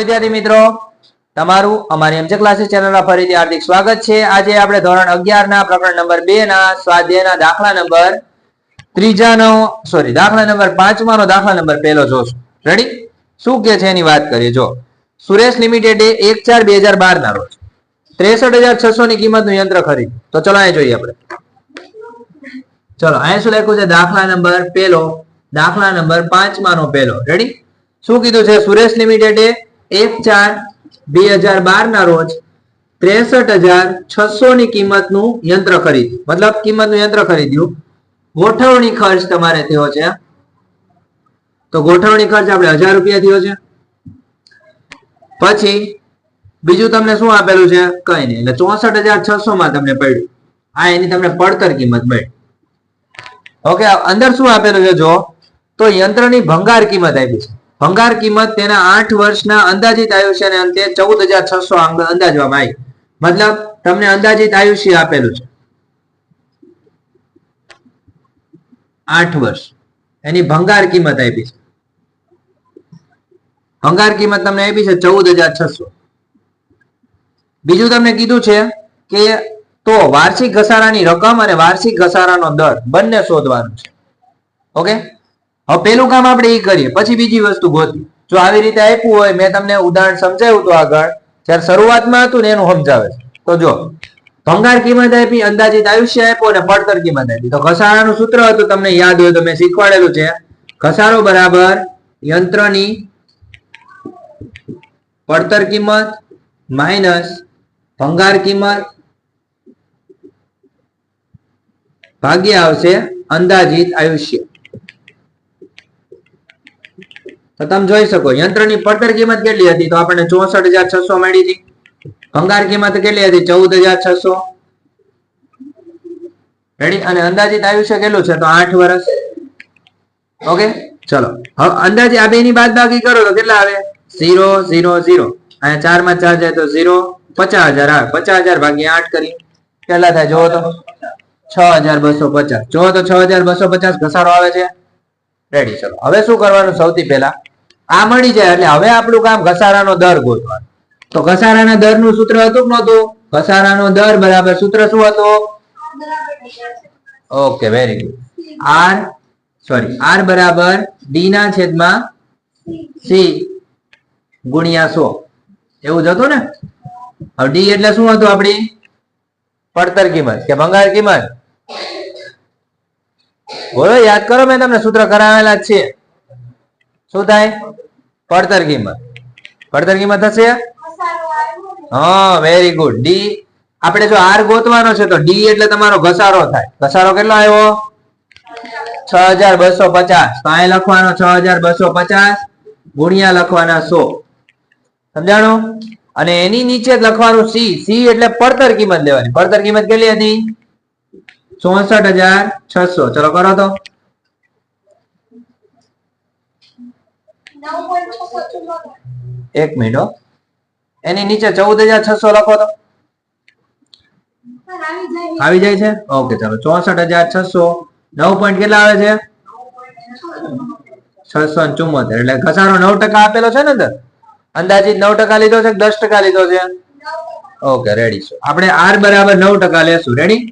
વિદ્યાર્થી મિત્રો. તમારું અમારી એમજે ક્લાસીસ ચેનલમાં ફરીથી હાર્દિક સ્વાગત છે. આજે આપણે ધોરણ અગિયાર ના પ્રકરણ નંબર બે ના સ્વાધ્યાયના દાખલા નંબર ત્રીજા નો સોરી દાખલા નંબર પાંચમા નો દાખલા નંબર પહેલો જોશું. રેડી શું કે છે એની વાત કરીએ? જો, સુરેશ લિમિટેડે એક ચાર બે હજાર બાર ના રોજ. ત્રેસઠ હજાર છસો ની કિંમતનું યંત્ર ખરીદ. તો ચલો અહીંયા જોઈએ આપણે. ચલો અહીંયા શું લખ્યું છે? દાખલા નંબર પહેલો, દાખલા નંબર પાંચમા નો પહેલો. રેડી શું કીધું છે? સુરેશ લિમિટેડે એક ચાર બે હજાર બાર ના રોજ ત્રેસઠ હજાર છસો ની કિંમતનું યંત્ર ખરીદ્યું. મતલબ કિંમતનું યંત્ર ખરીદ્યું. ગોઠવણી ખર્ચ તમારે થયો છે. તો ગોઠવણી ખર્ચ આપણે હજાર રૂપિયા થયો છે. પછી બીજું તમને શું આપેલું છે? કઈ નહીં. એટલે ચોસઠ હજાર છસો માં તમને પડ્યું. આ એની તમને પડતર કિંમત મળી. ઓકે, અંદર શું આપેલું છે? જો, તો યંત્રની ભંગાર કિંમત આપી છે. ભંગાર કિંમત તેના આઠ વર્ષના અંદાજિત આયુષ્યને અંતે ચૌદ હજાર છસો અંદાજવામાં આવી. મતલબ તમને અંદાજિત આયુષ્ય આપેલું છે. આઠ વર્ષ. એની ભંગાર કિંમત આપી છે. ભંગાર કિંમત તમને આપી છે ચૌદ હજાર છસો. બીજું તમને કીધું છે કે તો વાર્ષિક ઘસારાની રકમ અને વાર્ષિક ઘસારાનો દર બંને શોધવાનું છે. ઓકે? હવે પેલું કામ આપણે એ કરીએ. પછી બીજી વસ્તુ ગોતી જો આવી રીતે આપ્યું હોય, મેં તમને ઉદાહરણ સમજાવ્યું હતું આગળ. જ્યારે શરૂઆતમાં હતું ને એનું સમજાવે છે. તો જો, ભંગાર કિંમત આપી, અંદાજિત આયુષ્ય આપ્યો અને પડતર કિંમત આપી. તો ઘસારાનું સૂત્ર હતું, તમને યાદ હોય તો મેં શીખવાડેલું છે. ઘસારો બરાબર યંત્રની પડતર કિંમત માઇનસ ભંગાર કિંમત ભાગ્ય આવશે અંદાજિત આયુષ્ય. તો તમે જોઈ શકો, યંત્રની પડતર કિંમત કેટલી હતી? તો આપણને ચોસઠ હજાર છસો મળી હતી. ભંગાર કિંમત કેટલી હતી? ચૌદ હજાર છસો. રેડી અને અંદાજિત આયુષ્ય કેટલું છે? તો આઠ વર્ષ ઓકે ચલો. હવે અંદાજે આ બેની બાદ બાકી કરો તો કેટલા આવે? Zero zero zero. અહીંયા ચારમાં ચાર જાય તો ઝીરો, પચાસ હજાર. આવે પચાસ હજાર ભાગ્યા આઠ કરી. કેટલા થાય? જોવો તો. છ હજાર બસો પચાસ. જોવો તો છ હજાર બસો પચાસ ઘસારો આવે છે. રેડી ચલો. હવે શું કરવાનું? સૌથી પહેલા આ મળી જાય એટલે હવે આપણું કામ ઘસારાનો દર ગોતવાનો. તો ઘસારાના દરનું સૂત્ર હતું કે નહોતું? ઘસારાનો દર બરાબર સૂત્ર શું હતું? Okay very good R sorry R બરાબર ડી ના છેદમાં સી ગુણ્યા સો. એવું જ હતું ને? હવે ડી એટલે શું હતું આપણી? પડતર કિંમત. કે ભંગાર કિંમત? બોલો, યાદ કરો, મેં તમને સૂત્ર કરાવેલા છે. શું થાય? પડતર કિંમત. પડતર કિંમત થશે? હા વેરી ગુડ ડી આપણે જો આર ગોતવાનો છે, તો ડી એટલે તમારો ઘસારો થાય. ઘસારો કેટલો આવ્યો? છ હજાર બસો પચાસ. તો અહીં લખવાનો છ હજાર બસો પચાસ ગુણ્યા લખવાના સો. સમજાણું? અને એની નીચે લખવાનું સી સી એટલે પડતર કિંમત લેવાની. પડતર કિંમત કેટલી હતી? ચોસઠ હજાર છસો. ચલો કરો તો. એક મિનિટ એની નીચે ચૌદ હજાર છસો લખો તો. આવી જાય છે? ઓકે, ચલો. ચોસઠ હજાર છસો. નવ પોઈન્ટ કેટલા આવે છે? છસો ને ચુમ્મોતેર એટલે ઘસારો નવ ટકા આપેલો છે ને અંદાજિત નવ ટકા લીધો છે દસ ટકા લીધો છે? ઓકે રેડી છે. આપણે આર બરાબર નવ ટકા લેશું. રેડી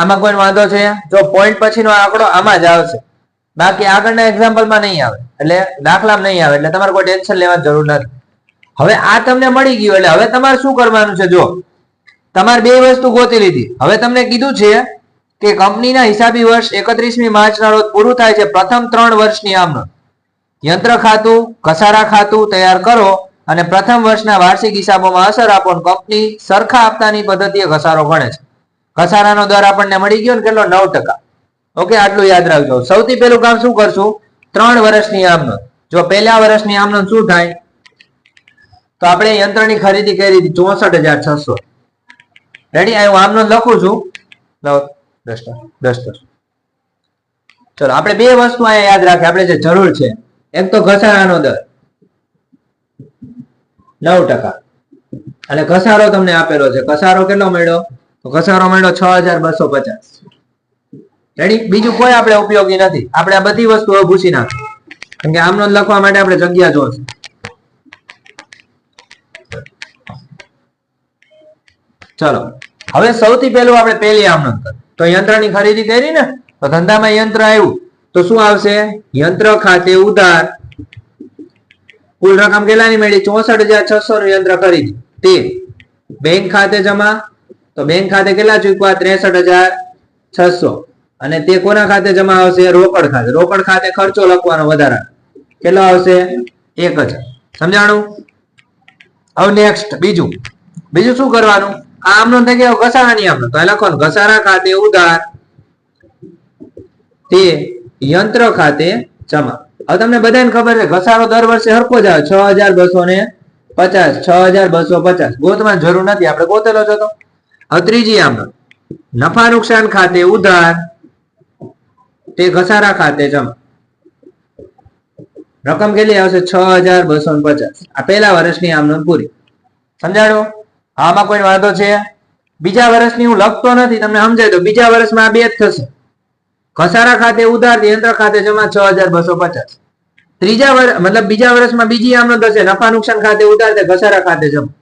આમાં કોઈ વાંધો છે? જો પોઈન્ટ પછીનો આંકડો આમાં જ આવશે. બાકી આગળના એક્ઝામ્પલમાં નહીં આવે. એટલે દાખલામાં નહીં આવે. એટલે તમારે કોઈ ટેન્શન લેવાની જરૂર નથી. હવે આ તમને મળી ગયું. એટલે હવે તમારે શું કરવાનું છે? જો તમારે બે વસ્તુ ગોતી લીધી. હવે તમને કીધું છે કે કંપનીના હિસાબી વર્ષ એકત્રીસમી માર્ચના રોજ પૂરું થાય છે. પ્રથમ ત્રણ વર્ષની આમનો. યંત્ર ખાતું, ઘસારા ખાતું તૈયાર કરો અને પ્રથમ વર્ષના વાર્ષિક હિસાબોમાં અસર આપો કંપની સરખા આપતાની પદ્ધતિએ ઘસારો ગણે છે. ઘસારાનો દર આપણને મળી ગયો ને કેટલો? નવ ટકા. ઓકે, આટલું યાદ રાખજો. સૌથી પહેલું કામ શું કરશું? ત્રણ વર્ષની આમનો. જો પહેલા વર્ષની આમનો શું થાય? તો આપણે યંત્રની ખરીદી કરી હતી, ચોસઠ હજાર છસો. રેડી આ હું આમનો લખું છું. લવ દસ દસ્તર ચલો, આપણે બે વસ્તુ અહીંયા યાદ રાખીએ. આપણે જે જરૂર છે. એક તો ઘસારાનો દર. નવ ટકા. અને ઘસારો તમને આપેલો છે. ઘસારો કેટલો મળ્યો? તો ઘસારો મળ્યો છ હજાર બસો પચાસ. રેડી બીજું કોઈ આપણે ઉપયોગી નથી. આપણે આ બધી વસ્તુઓ ભૂસી નાખી કેમ કે આમનો લખવા માટે આપણે જગ્યા જોઈશું ચલો. હવે સૌથી પહેલું આપણે પહેલી આમનો કરી તો યંત્રની ખરીદી કરી ને, તો ધંધામાં યંત્ર આવ્યું. તો શું આવશે? યંત્ર ખાતે ઉધાર. કુલ રકમ કેટલાની મેળવી ચોસઠ હજાર છસો નું યંત્ર ખરીદી તે બેંક ખાતે જમા તો બેંક ખાતે કેટલા ચૂકવા? ત્રેસઠ હજાર છસો. અને તે કોના ખાતે જમા આવશે? રોકડ ખાતે. રોકડ ખાતે ખર્ચો લખવાનો વધારા. કેટલો આવશે? એક હજાર સમજાણું? હવે નેક્સ્ટ બીજું. બીજું શું કરવાનું? આમનો થઈ ગયો ઘસારાની આમનો. તો લખવાનું. ઘસારા ખાતે ઉધાર. તે યંત્ર ખાતે જમા. હવે તમને બધાને ખબર છે, ઘસારો દર વર્ષે હરકો જ આવે. છ હજાર બસો ને પચાસ, છ હજાર બસો પચાસ. ગોતવાની જરૂર નથી. આપણે ગોતેલો જ હવે ત્રીજી આમનો નફા નુકસાન ખાતે ઉધાર, તે ઘસારા ખાતે જમા. રકમ કેટલી આવશે? છ હજાર બસો પચાસ. આ પહેલા વર્ષની આમનો પૂરી. સમજાણો? આમાં કોઈ વાંધો છે? બીજા વર્ષની હું લખતો નથી, તમને સમજાય તો બીજા વર્ષમાં આ બે જ થશે. ઘસારા ખાતે ઉધાર, યંત્ર ખાતે જમા છ હજાર બસો પચાસ. ત્રીજા વર્ષ મતલબ બીજા વર્ષમાં બીજી આમનો થશે. નફા નુકસાન ખાતે ઉધાર, તે ઘસારા ખાતે જમા.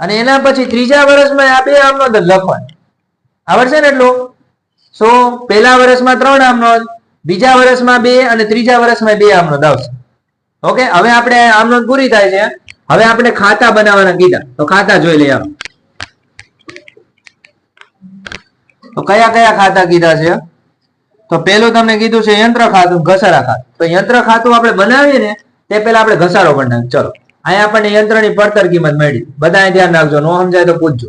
અને એના પછી ત્રીજા વર્ષમાં આ બે આમનો જ લખવાનો આવડશે ને એટલું? સો, પહેલા વર્ષમાં ત્રણ આમનો બીજા વર્ષમાં બે અને ત્રીજા વર્ષમાં બે આમનો આવશે. ઓકે? હવે આપણે આમનો પૂરી થાય છે. હવે આપણે ખાતા બનાવવાના કીધા. તો ખાતા જોઈ લઈએ તો કયા કયા ખાતા કીધા છે? તો પેલું તમને કીધું છે યંત્ર ખાતું, ઘસારા ખાતું. તો યંત્ર ખાતું આપણે બનાવીએ ને, તે પહેલા આપણે ઘસારો બનાવીએ ચલો. અહીંયા આપણને યંત્રની પડતર કિંમત મળી. બધાએ ધ્યાન રાખજો નો સમજાય તો પૂછજો.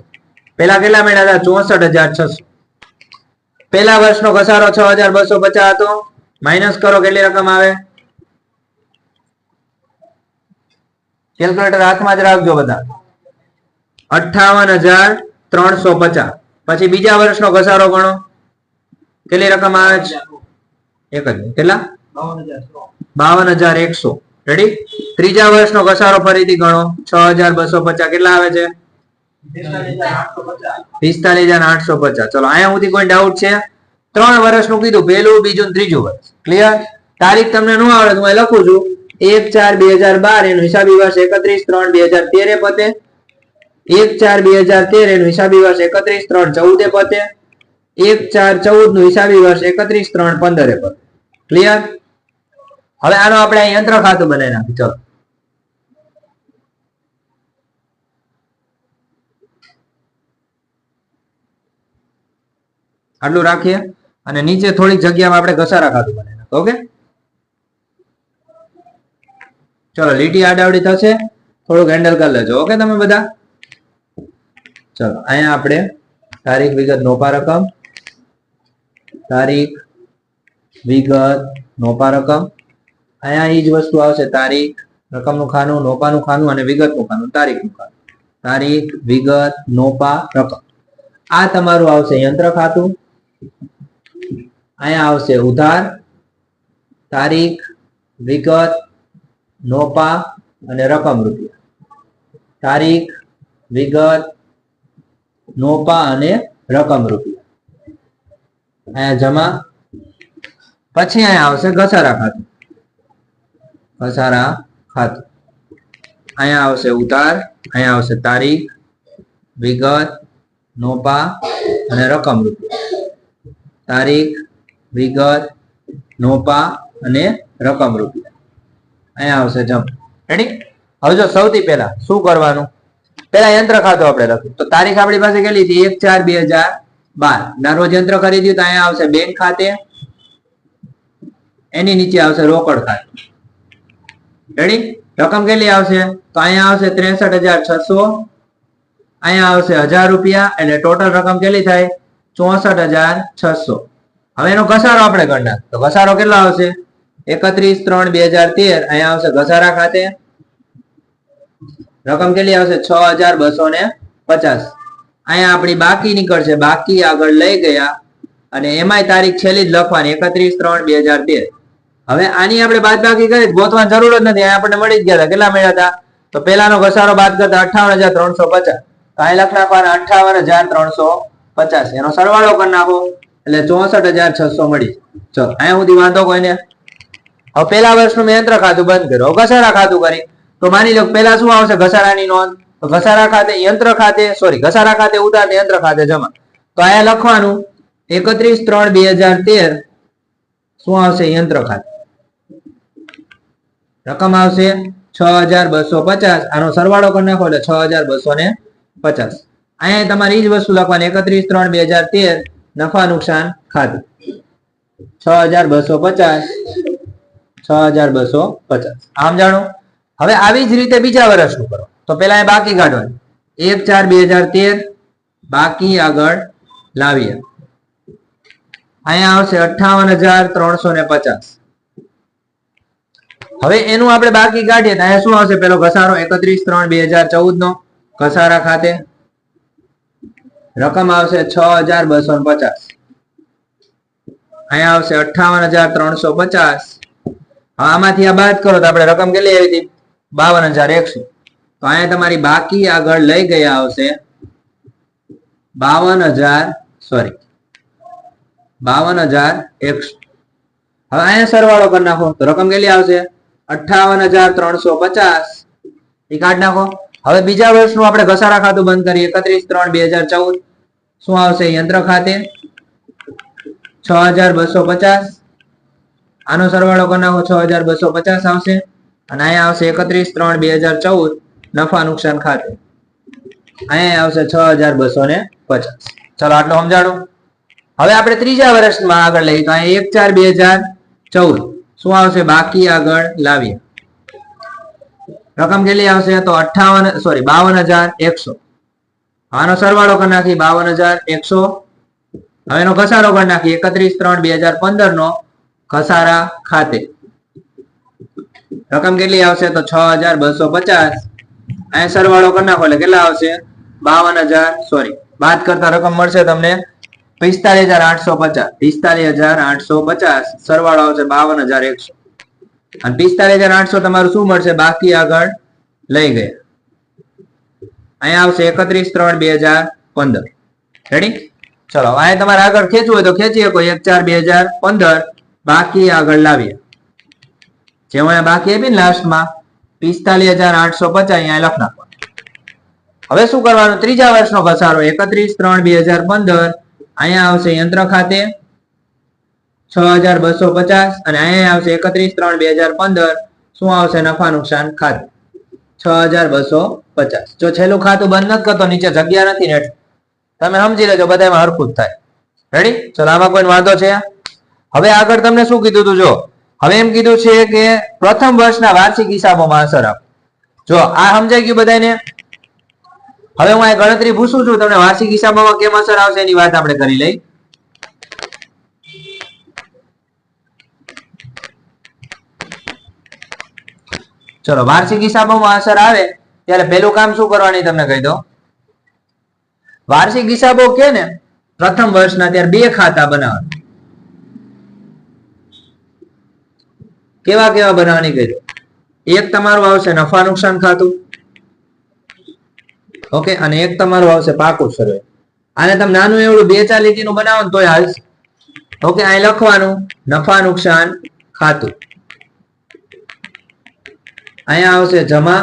પેલા કેટલા મળ્યા હતા? ચોસઠ હજાર છસો. પેલા વર્ષનો ઘસારો છ હજાર બસો પચાસ હતો. માઇનસ કરો કેટલી રકમ આવે? કેલ્ક્યુલેટર હાથમાં જ રાખજો બધા. અઠાવન હજાર ત્રણસો પચાસ. પછી બીજા વર્ષનો ઘસારો ગણો. કેટલી રકમ આવે છે? એક જ. કેટલા? બાવન હજાર એકસો. રેડી ત્રીજા વર્ષનો ઘસારો ફરીથી ગણો. છ હજાર બસો પચાસ. કેટલા આવે છે? પિસ્તાલીસ હજાર આઠસો પચાસ. ચલો, અહીંયા સુધી કોઈ ડાઉટ છે? ત્રણ વર્ષનું કીધું. પહેલું, બીજું ત્રીજું વર્ષ. ક્લિયર તારીખ તમને ન આવડે હું લખું છું. એક ચાર બે હજાર બાર, એનું હિસાબી વર્ષ એકત્રીસ, ત્રણ બે હજાર તેરે પતે. એક ચાર બે હજાર તેર, એનું હિસાબી વર્ષ એકત્રીસ, ત્રણ ચૌદે પતે. એક ચાર ચૌદનું હિસાબી વર્ષ એકત્રીસ, ત્રણ પંદરે પતે. ક્લિયર હવે આનો આપણે યંત્ર ખાતું બનાવી નાખી ચલો. આટલું રાખીએ અને નીચે થોડીક જગ્યામાં આપણે ઘસારા ખાતું બનાવી નાખો ઓકે? ચલો, લીટી આડાવડી થશે. થોડુંક હેન્ડલ કરી લેજો, ઓકે તમે બધા? ચલો, અહીંયા આપણે તારીખ, વિગત, નોપા રકમ. તારીખ, વિગત, નોપા રકમ. અહીંયા એ જ વસ્તુ આવશે, તારીખ, રકમનું ખાનું, નોપાનું ખાનું અને વિગતનું ખાનું, તારીખનું ખાનું. તારીખ, વિગત, નોપા, રકમ. આ તમારું આવશે યંત્ર ખાતું. અહીંયા આવશે ઉધાર, તારીખ, વિગત, નોપા અને રકમ રૂપિયા. તારીખ, વિગત, નોપા અને રકમ રૂપિયા. અહીંયા જમા. પછી અહીંયા આવશે ઘસારા ખાતું. ઘસારા ખાતું અહીંયા આવશે ઉતાર, અહીંયા આવશે તારીખ, વિગત નોપા અને રકમ રૂપિયા. તારીખ, વિગત નોપા અને રકમ રૂપિયા. અહીંયા આવશે જમ્પ રેડી હવે જો સૌથી પહેલા શું કરવાનું? પહેલા યંત્ર ખાતું આપણે લખ્યું તો તારીખ આપણી પાસે કેટલી હતી એક ચાર બે હજાર બાર. ના રોજ યંત્ર ખરીદ્યું તો અહીંયા આવશે બેંક ખાતે. એની નીચે આવશે રોકડ ખાતે. રેડી રકમ કેટલી આવશે? તો અહીંયા આવશે ત્રેસઠ હજાર છસો. અહીંયા આવશે હજાર રૂપિયા એટલે ટોટલ રકમ કેટલી થાય? ચોસઠ હજાર છસો. હવે એનો ઘસારો આપણે ગણના તો ઘસારો કેટલો આવશે? એકત્રીસ ત્રણ બે હજાર તેર. અહીંયા આવશે ઘસારા ખાતે. રકમ કેટલી આવશે? છ હજાર બસો ને પચાસ. અહીંયા આપણી બાકી નીકળશે. બાકી આગળ લઈ ગયા. અને એમાંય તારીખ છેલ્લી જ લખવાની. એકત્રીસ ત્રણ બે હજાર તેર. હવે આની આપણે બાદ બાકી કરી, ગોતવાની જરૂર જ નથી. આપણને મળી જ ગયા હતા. કેટલા મળ્યા હતા? તો પેલાનો ઘસારો બાદ કરતા અઠાવન હજાર ત્રણસો પચાસ. તો અહીં લખ નાખવાના અઠાવન હજાર ત્રણસો પચાસ. એનો સરવાળો કરી નાખો. એટલે ચોસઠ હજાર છસો મળી. ચલો અહીંયા સુધી વાંધો કોઈને? હવે પેલા વર્ષનું મેં યંત્ર ખાતું બંધ કર્યું. ઘસારા ખાતું કરી. તો માની લો પેલા શું આવશે? ઘસારાની નોંધ. તો ઘસારા ખાતે યંત્ર ખાતે સોરી ઘસારા ખાતે ઉતાર યંત્ર ખાતે જમા. તો અહીંયા લખવાનું એકત્રીસ ત્રણ બે હજાર તેર. શું આવશે? યંત્ર ખાતે. રકમ આવશે છ હજાર બસો પચાસ. આનો સરવાળો કરી નાખો એટલે છ હજાર બસો ને પચાસ. અહીંયા તમારે જ વસ્તુ લખવાની, એકત્રીસ ત્રણ બે હજાર તેર, નફા નુકસાન ખાતું. છ હજાર બસો પચાસ, છ હજાર બસો પચાસ. આમ જાણો? હવે આવી જ રીતે બીજા વર્ષનું કરો. તો પેલા એ બાકી કાઢવાનું. એક ચાર બે હજાર તેર, બાકી આગળ લાવીએ. અહીંયા આવશે અઠાવન હજાર ત્રણસો ને પચાસ. હવે એનું આપણે બાકી કાઢીએ તો અહીંયા શું આવશે? પેલો ઘસારો એકત્રીસ ત્રણ બે હજાર ચૌદ નો ઘસારા ખાતે રકમ આવશે છ હજાર બસો પચાસ. અહીંયા આવશે અઠાવન હજાર ત્રણસો પચાસ. આમાંથી આ બાદ કરો તો આપણે રકમ કેટલી આવી હતી? બાવન હજાર એકસો. તો અહીંયા તમારી બાકી આગળ લઈ ગયા આવશે બાવન હજાર સોરી બાવન હજાર એકસો. હવે અહીંયા સરવાળો કરી નાખો. તો રકમ કેટલી આવશે? અઠાવન હજાર ત્રણસો પચાસ. એ કાઢ નાખો. હવે બીજા વર્ષનું આપણે ઘસારા ખાતું બંધ કરીએ. એકત્રીસ ત્રણ બે હજાર ચૌદ. શું આવશે? યંત્ર ખાતે છ હજાર બસો પચાસ. આનો સરવાળો કરી નાખો, છ હજાર બસો પચાસ આવશે. અને અહીંયા આવશે એકત્રીસ ત્રણ બે હજાર ચૌદ, નફા નુકસાન ખાતે. અહીંયા આવશે છ હજાર બસો ને પચાસ. ચલો, આટલું સમજાડું. હવે આપણે ત્રીજા વર્ષમાં આગળ લઈએ. તો અહીંયા એક ચાર બે હજાર ચૌદ. શું આવશે? બાકી આગળ લાવીએ. રકમ કેટલી આવશે? તો અઠાવન સોરી બાવન હજાર એકસો. આનો સરવાળો કરી નાખી બાવન હજાર એકસો. હવે એનો ઘસારો કરી નાખી એકત્રીસ ત્રણ બે હજાર પંદર નો ઘસારા ખાતે. રકમ કેટલી આવશે? તો છ હજાર બસો પચાસ. અહીંયા સરવાળો કરી નાખો એટલે કેટલા આવશે? બાવન હજાર સોરી બાદ કરતા રકમ મળશે તમને પિસ્તાલીસ હજાર આઠસો પચાસ. પિસ્તાલીસ હજાર આઠસો પચાસ. સરવાળો આવશે બાવન હજાર એકસો. અને પિસ્તાલીસ હજાર આઠસો તમારું શું મળશે? બાકી આગળ લઈ ગયા. અહીંયા આવશે એકત્રીસ ત્રણ બે હજાર પંદર. રેડી ચલો અહીંયા તમારે આગળ ખેંચવું હોય તો ખેંચી શકો એક ચાર બે હજાર પંદર. બાકી આગળ લાવીએ. જે અહીંયા બાકી આપી ને લાસ્ટમાં પિસ્તાલીસ હજાર આઠસો પચાસ અહીંયા લખ નાખવાનું. હવે શું કરવાનું? ત્રીજા વર્ષનો ઘસારો, એકત્રીસ ત્રણ બે હજાર પંદર. અહીંયા આવશે યંત્ર ખાતે છ હજાર બસો પચાસ અને અહીંયા આવશે એકત્રીસ ત્રણ બે હજાર પંદર. શું આવશે નફા નુકસાન ખાતે? છ હજાર બસો પચાસ. જો છેલ્લું ખાતું બંધ નથી કરતો, નીચે જગ્યા નથી ને, તમે સમજી લેજો બધામાં હરખું થાય. રેડી ચલો, આમાં કોઈ વાંધો છે? હવે આગળ તમને શું કીધું તું, જો. હવે એમ કીધું છે કે પ્રથમ વર્ષના વાર્ષિક હિસાબોમાં અસર આપ. જો, આ સમજાઈ ગયું બધાને હવે હું આ ગણતરી પૂછું છું, તમને વાર્ષિક હિસાબમાં કેમ અસર આવશે એની વાત આપણે કરી લઈ. ચલો, વાર્ષિક હિસાબોમાં અસર આવે, ત્યારે પહેલું કામ શું કરવાની તમને કહી દો વાર્ષિક હિસાબો કે ને, પ્રથમ વર્ષના ત્યારે બે ખાતા બનાવવા કેવા કેવા બનાવવાની કહી દો એક તમારું આવશે નફા નુકસાન ખાતું ઓકે, અને એક તમારું આવશે પાકું સર્વે. આને તમે નાનું એવડું બે ચાર લીટીનું બનાવો ને તોય ઓકે, અહીં લખવાનું, નફા નુકસાન ખાતું. અહીંયા આવશે જમા,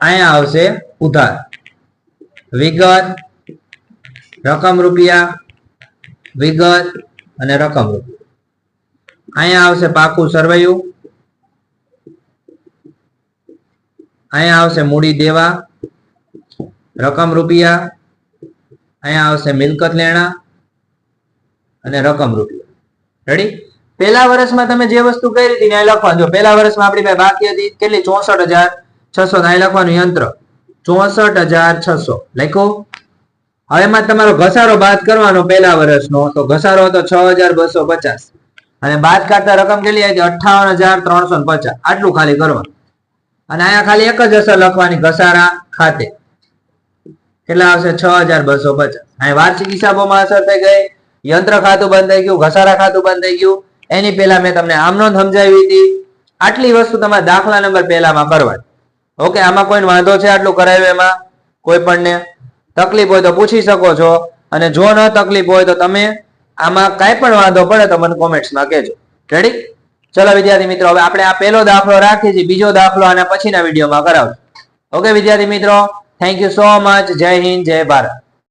અહીંયા આવશે ઉધાર. વિગત, રકમ રૂપિયા, વિગત અને રકમ રૂપિયા. અહીંયા આવશે પાકું સરવૈયું. અહીંયા આવશે મૂડી દેવા. રકમ રૂપિયા અહીંયા આવશે મિલકત લેણા અને રકમ રૂપિયા. રેડી પહેલા વર્ષમાં તમે જે વસ્તુ કરી હતી ત્યાં લખવા જો પહેલા વર્ષમાં આપણી પાસે બાકી હતી કેટલી? ચોસઠ હજાર છસો. અહીં લખવાનું યંત્ર. ચોસઠ હજાર છસો. લખો. હવે એમાં તમારો ઘસારો બાદ કરવાનો પહેલા વર્ષનો. તો ઘસારો હતો છ હજાર બસો પચાસ. અને બાદ કાઢતા રકમ કેટલી આવી અઠાવન હજાર ત્રણસો પચાસ. આટલું ખાલી કરવાનું. અને અહીંયા ખાલી એક જ અસર લખવાની ઘસારા ખાતે. કેટલા આવશે? છ હજાર બસો પચાસ. અહીં વાર્ષિક હિસાબોમાં અસર થઈ ગઈ. યંત્ર ખાતું બંધ થઈ ગયું, ઘસારા ખાતું બંધ થઈ ગયું. એની પહેલા મેં તમને આમનો સમજાવી હતી. આટલી વસ્તુ તમારે દાખલા નંબર પહેલામાં કરવાની ઓકે, આમાં કોઈ વાંધો છે આટલું કરાવ્યું એમાં? કોઈ પણ તકલીફ હોય તો પૂછી શકો છો. અને જો ન તકલીફ હોય તો તમે આમાં કાંઈ પણ વાંધો પડે તો મને કોમેન્ટ્સમાં કહેજો. રેડી ચલો, વિદ્યાર્થી મિત્રો, હવે આપણે આ પહેલો દાખલો રાખીએ છીએ. બીજો દાખલો આના પછીના વિડીયોમાં કરાવશું. ઓકે, વિદ્યાર્થી મિત્રો? thank you so much. Jai hind jai bharat.